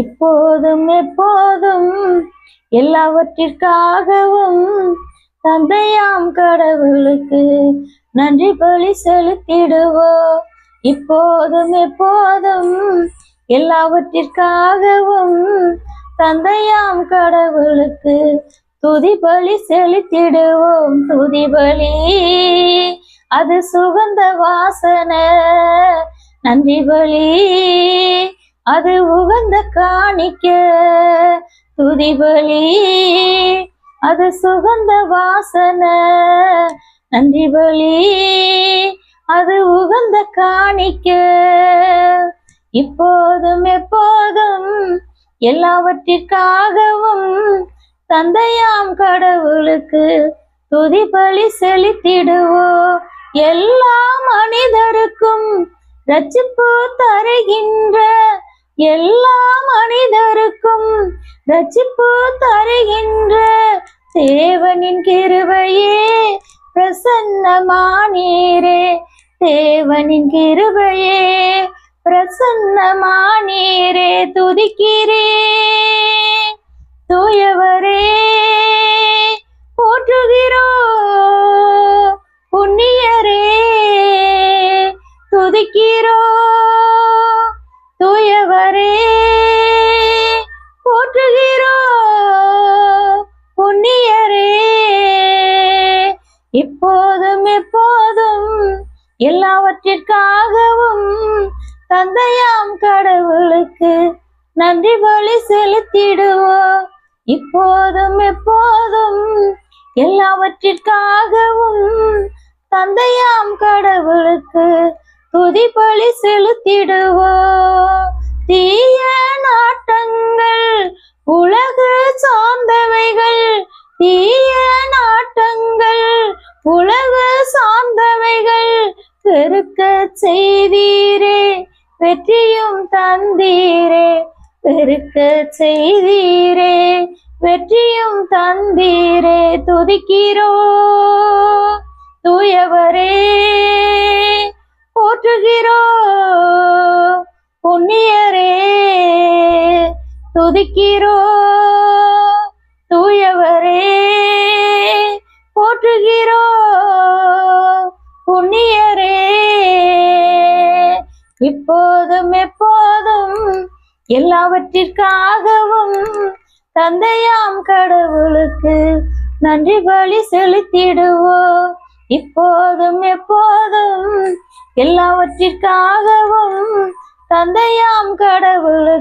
இப்போதும் எப்போதும் எல்லாவற்றிற்காகவும் தந்தையாம் கடவுளுக்கு நன்றி பலி செலுத்திடுவோம் இப்போதும் எப்போதும் எல்லாவற்றிற்காகவும் தந்தையாம் கடவுளுக்கு துதி பலி செலுத்திடுவோம். துதி பலி அது சுகந்த வாசனை. நன்றி பலி அது உகந்த காணிக்க. துதிபலி அது சுகந்த வாசனை. நன்றி பலி அது உகந்த காணிக்க. இப்போதும் எப்போதும் எல்லாவற்றிற்காகவும் தந்தையாம் கடவுளுக்கு துதி பலி எல்லா மனிதருக்கும் ரச்சிப்பு தருகின்ற எல்லா மனிதருக்கும் ரச்சிப்பு தருகின்ற தேவனின் கிருபையே பிரசன்னமானீரே. தேவனின் கிருபையே பிரசன்னமானீரே. துதிக்கிறே தூயவரே தந்தையாம் கடவுளுக்கு நன்றி பலி செலுத்திடுவோம். இப்போதும் எப்போதும் எல்லாவற்றிற்காகவும் தந்தையாம் கடவுளுக்கு துதி பலி செலுத்திடுவோம். தீய நாட்டங்கள் உலகு சார்ந்தவைகள் தீய நாட்டங்கள் உலகு சார்ந்தவைகள் பெருக்க செய்தி வெற்றியும் தந்தீரே பெருக்க செய்தீரே வெற்றியும் தந்தீரே துதிக்கிறோ தூயவரே போற்றுகிறோ புண்ணியரே துதிக்கிறோ தூயவரே போற்றுகிறோ புண்ணியரே இப்போதும் எப்போதும் எல்லாவற்றிற்காகவும் தந்தையாம் கடவுளுக்கு நன்றி பலி செலுத்திடுவோம் இப்போதும் எப்போதும் எல்லாவற்றிற்காகவும் தந்தையாம் கடவுளுக்கு